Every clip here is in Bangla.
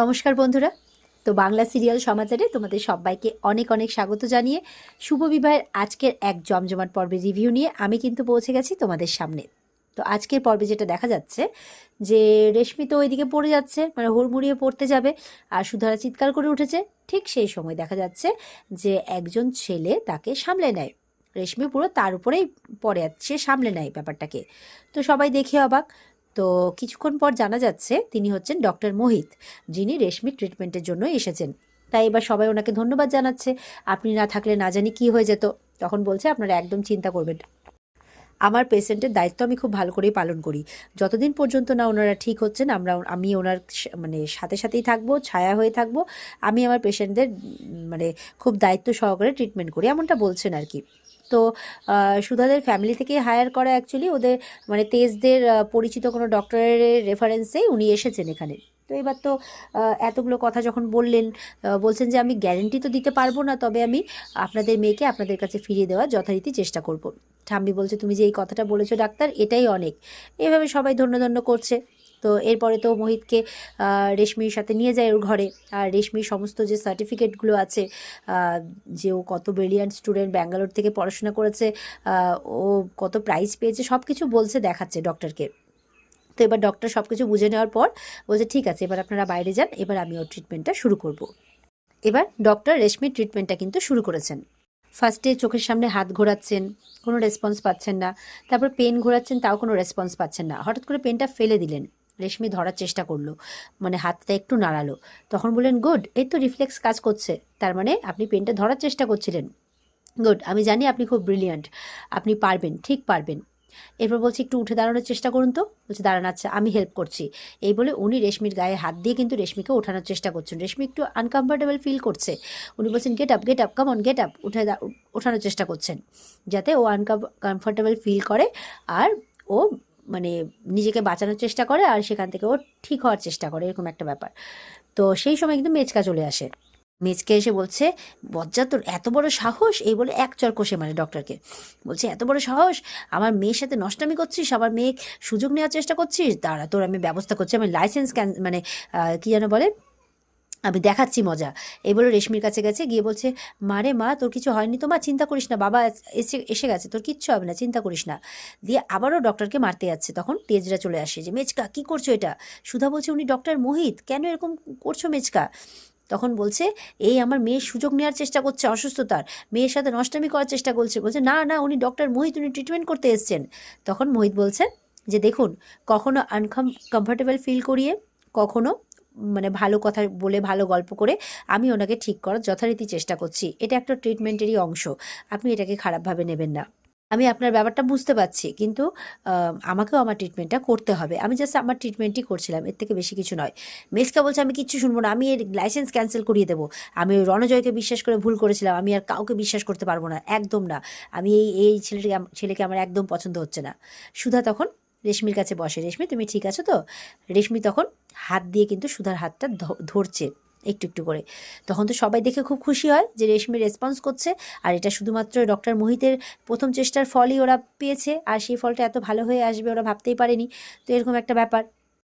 নমস্কার বন্ধুরা। তো বাংলা সিরিয়াল সমাচারে তোমাদের সবাইকে অনেক অনেক স্বাগত জানিয়ে শুভ বিবাহের আজকের এক জমজমাট পর্বের রিভিউ নিয়ে আমি কিন্তু পৌঁছে গেছি তোমাদের সামনে। তো আজকের পর্বে যেটা দেখা যাচ্ছে যে রেশমি তো ওইদিকে পড়ে যাচ্ছে মানে হুড়মুড়িয়ে পড়তে যাবে আর সুধারা চিৎকার করে উঠেছে। ঠিক সেই সময় দেখা যাচ্ছে যে একজন ছেলে তাকে সামলে নেয়। রেশমি পুরো তার উপরেই পড়ে সে সামলে নেয় ব্যাপারটাকে। তো সবাই দেখে অবাক তো কিছুক্ষণ পর জানা যাচ্ছে তিনি হচ্ছেন ডক্টর মোহিত, যিনি রেশমি ট্রিটমেন্টের জন্য এসেছেন। তাই এবার সবাই ওনাকে ধন্যবাদ জানাচ্ছে। আপনি না থাকলে না জানি কি হয়ে যেত। তখন বলছে, আপনারা একদম চিন্তা করবেন আমার পেশেন্টের দায়িত্ব আমি খুব ভালো করেই পালন করি। যতদিন পর্যন্ত না ওনারা ঠিক হচ্ছেন, আমরা আমি ওনার মানে সাথে সাথেই থাকব, ছায়া হয়ে থাকব। আমি আমার পেশেন্টদের মানে খুব দায়িত্ব সহকারে ট্রিটমেন্ট করি। এমনটা বলছেন আর কি। তো সুধাদের ফ্যামিলি থেকে হায়ার করা অ্যাকচুয়ালি ওদের মানে তেজদের পরিচিত কোনো ডক্টরের রেফারেন্সেই উনি এসেছেন এখানে। তো এবার তো এতগুলো কথা যখন বললেন বলছেন যে আমি গ্যারেন্টি তো দিতে পারব না, তবে আমি আপনাদের মেয়েকে আপনাদের কাছে ফিরিয়ে দেওয়ার যথারীতি চেষ্টা করব। ঠাম্মি বলছে, তুমি যে এই কথাটা বলেছ ডাক্তার, এটাই অনেক। এভাবে সবাই ধন্য ধন্য করছে। তো এরপরে তো মোহিতকে রেশমির সাথে নিয়ে যায় ওর ঘরে। আর রেশমির সমস্ত যে সার্টিফিকেটগুলো আছে যে ও কত ব্রিলিয়ান্ট স্টুডেন্ট ব্যাঙ্গালোর থেকে পড়াশোনা করেছে ও কত প্রাইজ পেয়েছে সব কিছু বলছে, দেখাচ্ছে ডক্টরকে তো এবার ডক্টর সব কিছু বুঝে নেওয়ার পর বলছে, ঠিক আছে, এবার আপনারা বাইরে যান, এবার আমি ওর ট্রিটমেন্টটা শুরু করব। এবার ডক্টর রেশমির ট্রিটমেন্টটা কিন্তু শুরু করেছেন। ফার্স্টে চোখের সামনে হাত ঘোরাচ্ছেন, কোনো রেসপন্স পাচ্ছেন না। তারপর পেন ঘোরাচ্ছেন, তাও কোনো রেসপন্স পাচ্ছেন না। হঠাৎ করে পেনটা ফেলে দিলেন। রেশমি ধরার চেষ্টা করল। মানে হাতটা একটু নাড়ালো। তখন বললেন, গুড, এই তো রিফ্লেক্স কাজ করছে। তার মানে আপনি পেনটা ধরার চেষ্টা করছিলেন। গুড, আমি জানি আপনি খুব ব্রিলিয়ান্ট। আপনি পারবেন, ঠিক পারবেন। এরপর বলছি, একটু উঠে দাঁড়ানোর চেষ্টা করুন তো। বলছে, দাঁড়ান আচ্ছা আমি হেল্প করছি। এই বলে উনি রেশমির গায়ে হাত দিয়ে কিন্তু রেশমিকে ওঠানোর চেষ্টা করছেন। রেশমি একটু আনকমফর্টেবল ফিল করছে। উনি বলছেন get up get up come on get up উঠে ওঠানোর চেষ্টা করছেন। যাতে ও আনকমফোর্টেবল ফিল করে আর ও মানে নিজেকে বাঁচানোর চেষ্টা করে আর সেখান থেকে ও ঠিক হওয়ার চেষ্টা করে, এরকম একটা ব্যাপার। তো সেই সময় কিন্তু মেচকা চলে আসে। মেজকে এসে বলছে, বজ্জা, তোর এত বড় সাহস? এই বলে এক চর কষে মানে ডক্টরকে বলছে, এত বড় সাহস? আমার মেয়ের সাথে নষ্টামি করছিস? আমার মেয়ে সুযোগ নেওয়ার চেষ্টা করছিস? দাঁড়া, তোর আমি ব্যবস্থা করছি, আমি লাইসেন্স ক্যান মানে কী কি যেন বলে? আমি দেখাচ্ছি মজা। এই বলে রেশমির কাছে গেছে, গিয়ে বলছে, মারে মা, তোর কিছু হয়নি তো মা? চিন্তা করিস না, বাবা এসে এসে গেছে, তোর কিচ্ছু হবে না, চিন্তা করিস না। দিয়ে আবারও ডক্টরকে মারতে যাচ্ছে। তখন তেজরা চলে আসে যে মেচকা কি করছ এটা? সুধা বলছে, উনি ডক্টর মোহিত, কেন এরকম করছ মেচকা তখন বলছে, এই আমার মেয়ের সুযোগ নেওয়ার চেষ্টা করছে, অসুস্থতার। মেয়ের সাথে নষ্টামি করার চেষ্টা করছে। বলছে, না না, উনি ডক্টর মোহিত, উনি ট্রিটমেন্ট করতে এসছেন। তখন মোহিত বলছে যে, দেখুন, কখনো আনকম কমফর্টেবল ফিল করিয়ে, কখনো মানে ভালো কথা বলে ভালো গল্প করে আমি ওনাকে ঠিক করার যথারীতি চেষ্টা করছি। এটা একটা ট্রিটমেন্টেরই অংশ। আপনি এটাকে খারাপভাবে নেবেন না। আমি আপনার ব্যাপারটা বুঝতে পারছি কিন্তু আমাকেও আমার ট্রিটমেন্টটা করতে হবে। আমি জাস্ট আমার ট্রিটমেন্টই করছিলাম, এর থেকে বেশি কিছু নয়। মেসকা বলছে, আমি কিচ্ছু শুনব না। আমি এর লাইসেন্স ক্যান্সেল করিয়ে দেবো। আমি রণজয়কে বিশ্বাস করে ভুল করেছিলাম। আমি আর কাউকে বিশ্বাস করতে পারব না। একদম না। আমি এই এই ছেলেটিকে ছেলেকে আমার একদম পছন্দ হচ্ছে না। সুধা তখন রেশমির কাছে বসে। রেশমি, তুমি ঠিক আছো তো? রেশমি তখন হাত দিয়ে কিন্তু সুধার হাতটা ধরছে একটু একটু করে। তখন তো সবাই দেখে খুব খুশি হয় যে রেশমি রেসপন্স করছে। আর এটা শুধুমাত্র ডক্টর মোহিতের প্রথম চেষ্টার ফলই ওরা পেয়েছে। আর সেই ফলটা এত ভালো হয়ে আসবে ওরা ভাবতেই পারেনি। তো এরকম একটা ব্যাপার।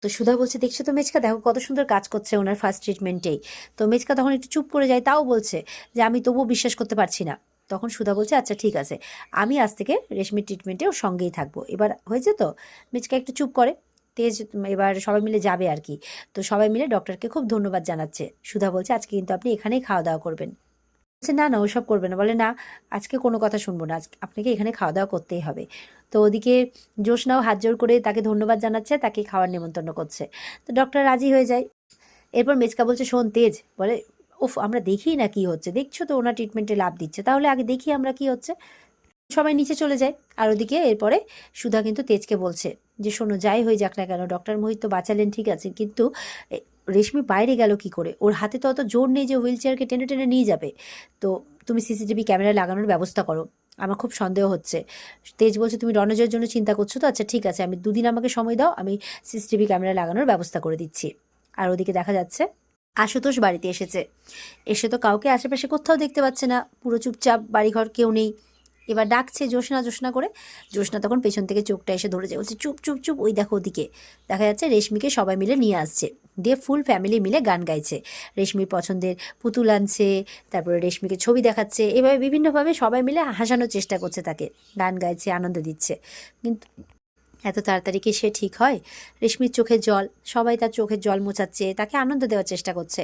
তো সুধা বলছে, দেখছ তো মেচকা? দেখো কত সুন্দর কাজ করছে ওনার ফার্স্ট ট্রিটমেন্টেই তো মেচকা তখন একটু চুপ করে যায়, তাও বলছে যে, আমি তবুও বিশ্বাস করতে পারছি না। তখন সুধা বলছে আচ্ছা ঠিক আছে। আমি আজ থেকে রেশমির ট্রিটমেন্টে ওর সঙ্গেই থাকব। এবার হয়েছে তো, মেচকা একটু চুপ করে। তেজ এবার সবাই মিলে যাবে আর কি। তো সবাই মিলে ডক্টরকে খুব ধন্যবাদ জানাচ্ছে। সুধা বলছে, আজকে কিন্তু আপনি এখানেই খাওয়া দাওয়া করবেন। বলছে, না না, ওসব করবে না। বলে, না, আজকে কোনো কথা শুনব না। আজকে আপনাকে এখানে খাওয়া দাওয়া করতেই হবে। তো ওদিকে জোসনাও হাত জোর করে তাকে ধন্যবাদ জানাচ্ছে, তাকে খাওয়ার নেমন্তন্ন করছে। তো ডক্টর রাজি হয়ে যায়। এরপর মেচকা বলছে, শোন, তেজ, বলে উফ, আমরা দেখি না কি হচ্ছে। দেখছ তো, ওনার ট্রিটমেন্টে লাভ দিচ্ছে। তাহলে আগে দেখি আমরা কি হচ্ছে। সবাই নিচে চলে যায়। আর ওদিকে এরপরে সুধা কিন্তু তেজকে বলছে যে, শোনো, যাই হয়ে যাক না কেন ডক্টর মোহিত তো বাঁচালেন, ঠিক আছে। কিন্তু রেশমি বাইরে গেল কি করে? ওর হাতে তো অত জোর নেই যে হুইল চেয়ারকে টেনে টেনে নিয়ে যাবে। তো তুমি সিসিটিভি ক্যামেরা লাগানোর ব্যবস্থা করো। আমার খুব সন্দেহ হচ্ছে। তেজ বলছে, তুমি রণজয়ের জন্য চিন্তা করছ তো? আচ্ছা ঠিক আছে। আমি দুদিন আমাকে সময় দাও, আমি সিসিটিভি ক্যামেরা লাগানোর ব্যবস্থা করে দিচ্ছি। আর ওদিকে দেখা যাচ্ছে আশুতোষ বাড়িতে এসেছে। এসে তো কাউকে আশেপাশে কোথাও দেখতে পাচ্ছে না। পুরো চুপচাপ বাড়িঘর কেউ নেই। এবার ডাকছে জোসনা জোসনা করে। জোসনা তখন পেছন থেকে চোখটা এসে ধরে যায়। বলছে, চুপ চুপ চুপ, ওই দেখো ওদিকে। দেখা যাচ্ছে রেশমিকে সবাই মিলে নিয়ে আসছে। দিয়ে ফুল ফ্যামিলি মিলে গান গাইছে। রেশমির পছন্দের পুতুল আনছে, তারপরে রেশমিকে ছবি দেখাচ্ছে। এভাবে বিভিন্নভাবে সবাই মিলে হাসানোর চেষ্টা করছে তাকে। গান গাইছে, আনন্দ দিচ্ছে। কিন্তু এত তাড়াতাড়ি কি সে ঠিক হয়? রেশমির চোখে জল, সবাই তার চোখের জল মোছাচ্ছে তাকে আনন্দ দেওয়ার চেষ্টা করছে।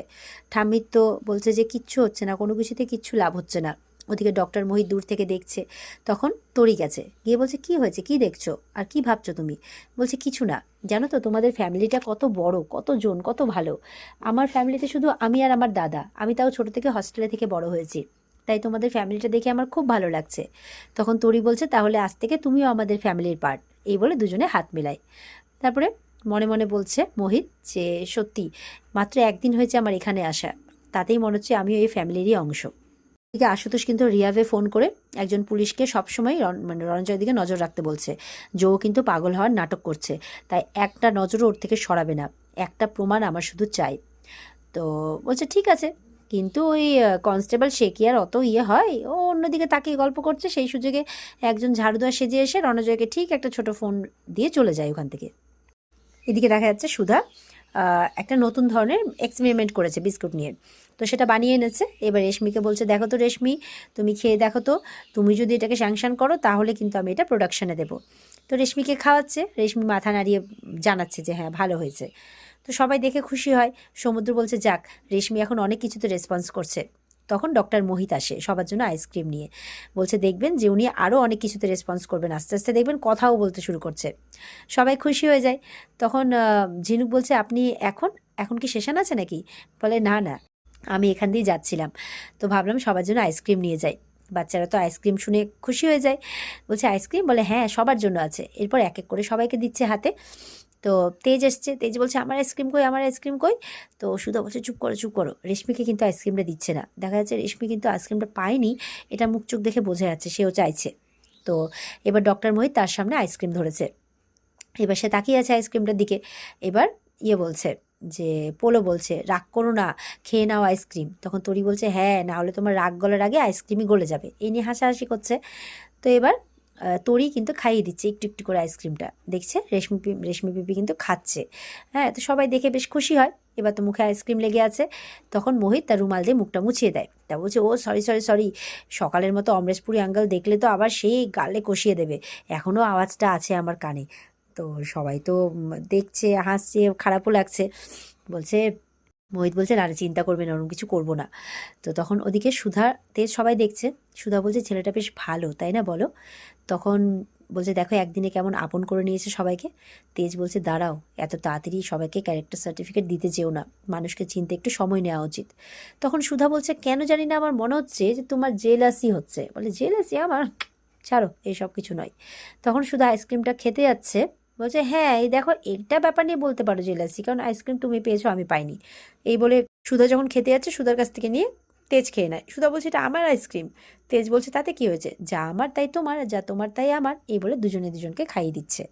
ঠাম্মির তো বলছে যে কিচ্ছু হচ্ছে না, কোনো কিছুতে কিচ্ছু লাভ হচ্ছে না। ওদিকে ডক্টর মোহিত দূর থেকে দেখছে, তখন তরি গেছে। গিয়ে বলছে, কি হয়েছে? কি দেখছ? আর কি ভাবছ তুমি? বলছে, কিছু না। জানো তো, তোমাদের ফ্যামিলিটা কত বড়, কত জন, কত ভালো। আমার ফ্যামিলিতে শুধু আমি আর আমার দাদা। আমি তাও ছোট থেকে হস্টেলে থেকে বড় হয়েছি। তাই তোমাদের ফ্যামিলিটা দেখে আমার খুব ভালো লাগছে। তখন তরি বলছে, তাহলে আজ থেকে তুমিও আমাদের ফ্যামিলির পার্ট এই বলে দুজনে হাত মেলায়। তারপরে মনে মনে বলছে, মোহিত, যে সত্যি, মাত্র একদিন হয়েছে আমার এখানে আসা। তাতেই মনে হচ্ছে আমিও এই ফ্যামিলিরই অংশ। এদিকে আশুতোষ কিন্তু রিয়াভে ফোন করে একজন পুলিশকে সবসময় মানে রণজয়ের দিকে নজর রাখতে বলছে। ও কিন্তু পাগল হওয়ার নাটক করছে। তাই একটা নজরও ওর থেকে সরাবে না। একটা প্রমাণ আমার শুধু চাই। তো বলছে, ঠিক আছে কিন্তু ওই কনস্টেবল কি আর অত ইয়ে হয়। ও অন্যদিকে তাকে গল্প করছে, সেই সুযোগে একজন ঝাড়ুদার সেজে এসে রণজয়কে ঠিক একটা ছোট ফোন দিয়ে চলে যায় ওখান থেকে। এদিকে দেখা যাচ্ছে সুধা একটা নতুন ধরনের এক্সপেরিমেন্ট করেছে বিস্কুট নিয়ে। তো সেটা বানিয়ে এনেছে। এবার রেশমিকে বলছে, দেখো তো রেশমি, তুমি খেয়ে দেখো তো, তুমি যদি এটাকে স্যাংশন করো, তাহলে কিন্তু আমি এটা প্রোডাকশানে দেবো। তো রেশমিকে খাওয়াচ্ছে। রেশমি মাথা নাড়িয়ে জানাচ্ছে যে হ্যাঁ ভালো হয়েছে। তো সবাই দেখে খুশি হয়। সমুদ্র বলছে, যাক, রেশমি এখন অনেক কিছুতে রেসপন্স করছে। তখন ডক্টর মোহিত আসে সবার জন্য আইসক্রিম নিয়ে। বলছে, দেখবেন যে উনি আরও অনেক কিছুতে রেসপন্স করবেন। আস্তে আস্তে দেখবেন কথাও বলতে শুরু করছে। সবাই খুশি হয়ে যায়। তখন ঝিনুক বলছে, আপনি এখন? এখন কি সেশন আছে নাকি? বলে, না না, আমি এখান দিয়ে যাচ্ছিলাম। তো ভাবলাম সবার জন্য আইসক্রিম নিয়ে যাই। বাচ্চারা তো আইসক্রিম শুনে খুশি হয়ে যায়। বলছে আইসক্রিম বলে হ্যাঁ সবার জন্য আছে। এরপর এক এক করে সবাইকে দিচ্ছে হাতে। তো তেজ এসছে, তেজ বলছে, আমার আইসক্রিম কই, আমার আইসক্রিম কই? তো সুধা বলছে, চুপ করো চুপ করো, রেশমিকে কিন্তু আইসক্রিমটা দিচ্ছে না। দেখা যাচ্ছে রেশমি কিন্তু আইসক্রিমটা পায়নি, এটা মুখ চোখ দেখে বোঝা যাচ্ছে, সেও চাইছে। তো এবার ডক্টর মোহিত তার সামনে আইসক্রিম ধরেছে। এবার সে তাকিয়ে আছে আইসক্রিমটার দিকে। এবার ইয়ে বলছে যে, পোলো বলছে, রাগ করো না, খেয়ে নাও আইসক্রিম তখন তরি বলছে হ্যাঁ না হলে তোমার রাগ গলার আগে আইসক্রিমই গলে যাবে। এই নিয়ে হাসাহাসি করছে। তো এবার তরি কিন্তু খাইয়ে দিচ্ছে, একটু একটু করে আইসক্রিমটা দেখছে? রেশমি রেশমি পিপি কিন্তু খাচ্ছে। হ্যাঁ তো সবাই দেখে বেশ খুশি হয়। এবার তো মুখে আইসক্রিম লেগে আছে। তখন মোহিত তার রুমাল দিয়ে মুখটা মুছিয়ে দেয়। তা বলছে, ও সরি সরি সরি সকালের মতো অমরেশপুরি আঙ্গাল দেখলে তো আবার সেই গালে কষিয়ে দেবে। এখনও আওয়াজটা আছে আমার কানে। তো সবাই তো দেখছে, হাসছে, খারাপও লাগছে। বলছে মোহিত বলছে, না চিন্তা করবে না, ওরকম কিছু করব না। তো তখন ওদিকে সুধা তেজ সবাই দেখছে, সুধা বলছে, ছেলেটা বেশ ভালো, তাই না বলো? তখন বলছে, দেখো, একদিনে কেমন আপন করে নিয়েছে সবাইকে। তেজ বলছে, দাঁড়াও, এত তাড়াতাড়ি সবাইকে ক্যারেক্টার সার্টিফিকেট দিতে যেও না, মানুষকে চিনতে একটু সময় নেওয়া উচিত। তখন সুধা বলছে, কেন জানি না, আমার মনে হচ্ছে যে তোমার জেলাসি হচ্ছে। বলে জেলাসি আমার? ছাড়ো এইসব কিছু নয়। তখন সুধা আইসক্রিমটা খেতে যাচ্ছে বলছে হ্যাঁ এই দেখো, এটা ব্যাপার নিয়ে বলতে পারো জেলাসি, কারণ আইসক্রিম তুমি পেয়েছ, আমি পাইনি। এই বলে সুধা যখন খেতে যাচ্ছে, সুধার কাছ থেকে নিয়ে তেজ খেয়ে নেয়। সুধা বলছে, এটা আমার আইসক্রিম তেজ বলছে, তাতে কি হয়েছে? যা আমার, তাই তোমার যা তোমার, তাই আমার। এই বলে দুজনে দুজনকে খাইয়ে দিচ্ছে।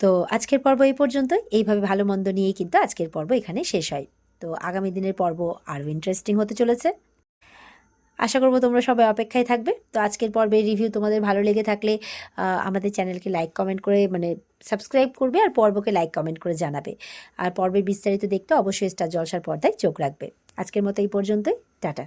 তো আজকের পর্ব এই পর্যন্তই। এইভাবে ভালো মন্দ নিয়েই কিন্তু আজকের পর্ব এখানে শেষ হয়। তো আগামী দিনের পর্ব আরও ইন্টারেস্টিং হতে চলেছে। আশা করব তোমরা সবাই অপেক্ষায় থাকবে। তো আজকের পর্বের রিভিউ তোমাদের ভালো লেগে থাকলে আমাদের চ্যানেলকে লাইক কমেন্ট করে মানে সাবস্ক্রাইব করবে আর পর্বকে লাইক কমেন্ট করে জানাবে। আর পর্বের বিস্তারিত দেখতে অবশ্যই স্টার জলসার পর্দায় চোখ রাখবে। আজকের মতো এই পর্যন্তই। টাটা।